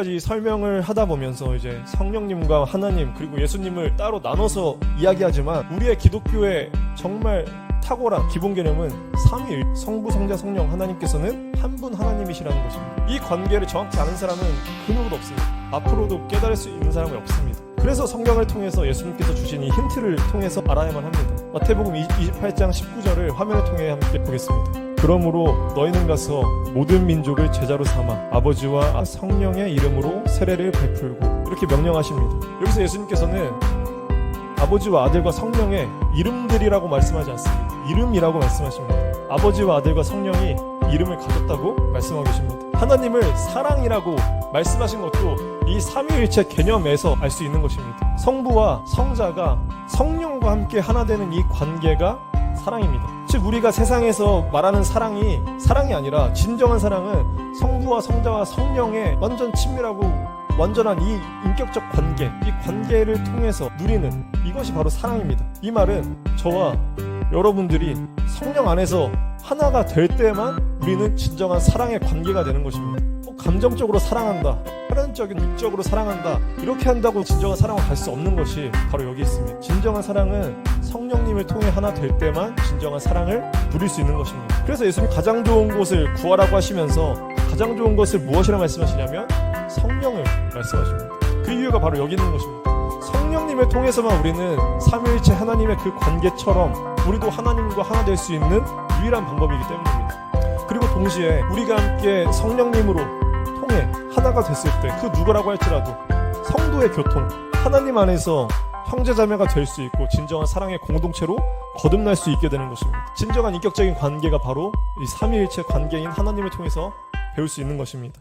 까지 설명을 하다 보면서 이제 성령님과 하나님 그리고 예수님을 따로 나눠서 이야기하지만 우리의 기독교의 정말 탁월한 기본 개념은 삼위일 성부 성자 성령 하나님께서는 한 분 하나님이시라는 것입니다. 이 관계를 정확히 아는 사람은 그 누구도 없습니다. 앞으로도 깨달을 수 있는 사람은 없습니다. 그래서 성경을 통해서 예수님께서 주신 이 힌트를 통해서 알아야만 합니다. 마태복음 28장 19절을 화면을 통해 함께 보겠습니다. 그러므로 너희는 가서 모든 민족을 제자로 삼아 아버지와 성령의 이름으로 세례를 베풀고 이렇게 명령하십니다. 여기서 예수님께서는 아버지와 아들과 성령의 이름들이라고 말씀하지 않습니다. 이름이라고 말씀하십니다. 아버지와 아들과 성령이 이름을 가졌다고 말씀하고 계십니다. 하나님을 사랑이라고 말씀하신 것도 이 삼위일체 개념에서 알 수 있는 것입니다. 성부와 성자가 성령과 함께 하나 되는 이 관계가 사랑입니다. 즉 우리가 세상에서 말하는 사랑이 사랑이 아니라 진정한 사랑은 성부와 성자와 성령의 완전 친밀하고 완전한 이 인격적 관계, 이 관계를 통해서 누리는 이것이 바로 사랑입니다. 이 말은 저와 여러분들이 성령 안에서 하나가 될 때만 우리는 진정한 사랑의 관계가 되는 것입니다. 꼭 감정적으로 사랑한다, 혈연적인 육적으로 사랑한다, 이렇게 한다고 진정한 사랑을 갈 수 없는 것이 바로 여기 있습니다. 진정한 사랑은 성령님을 통해 하나 될 때만 진정한 사랑을 누릴 수 있는 것입니다. 그래서 예수님 가장 좋은 곳을 구하라고 하시면서 가장 좋은 것을 무엇이라 말씀하시냐면 성령을 말씀하십니다. 그 이유가 바로 여기 있는 것입니다. 성령님을 통해서만 우리는 삼위일체 하나님의 그 관계처럼 우리도 하나님과 하나 될 수 있는 유일한 방법이기 때문입니다. 그리고 동시에 우리가 함께 성령님으로 통해 하나가 됐을 때 그 누구라고 할지라도 성도의 교통, 하나님 안에서 형제자매가 될 수 있고 진정한 사랑의 공동체로 거듭날 수 있게 되는 것입니다. 진정한 인격적인 관계가 바로 이 삼위일체 관계인 하나님을 통해서 배울 수 있는 것입니다.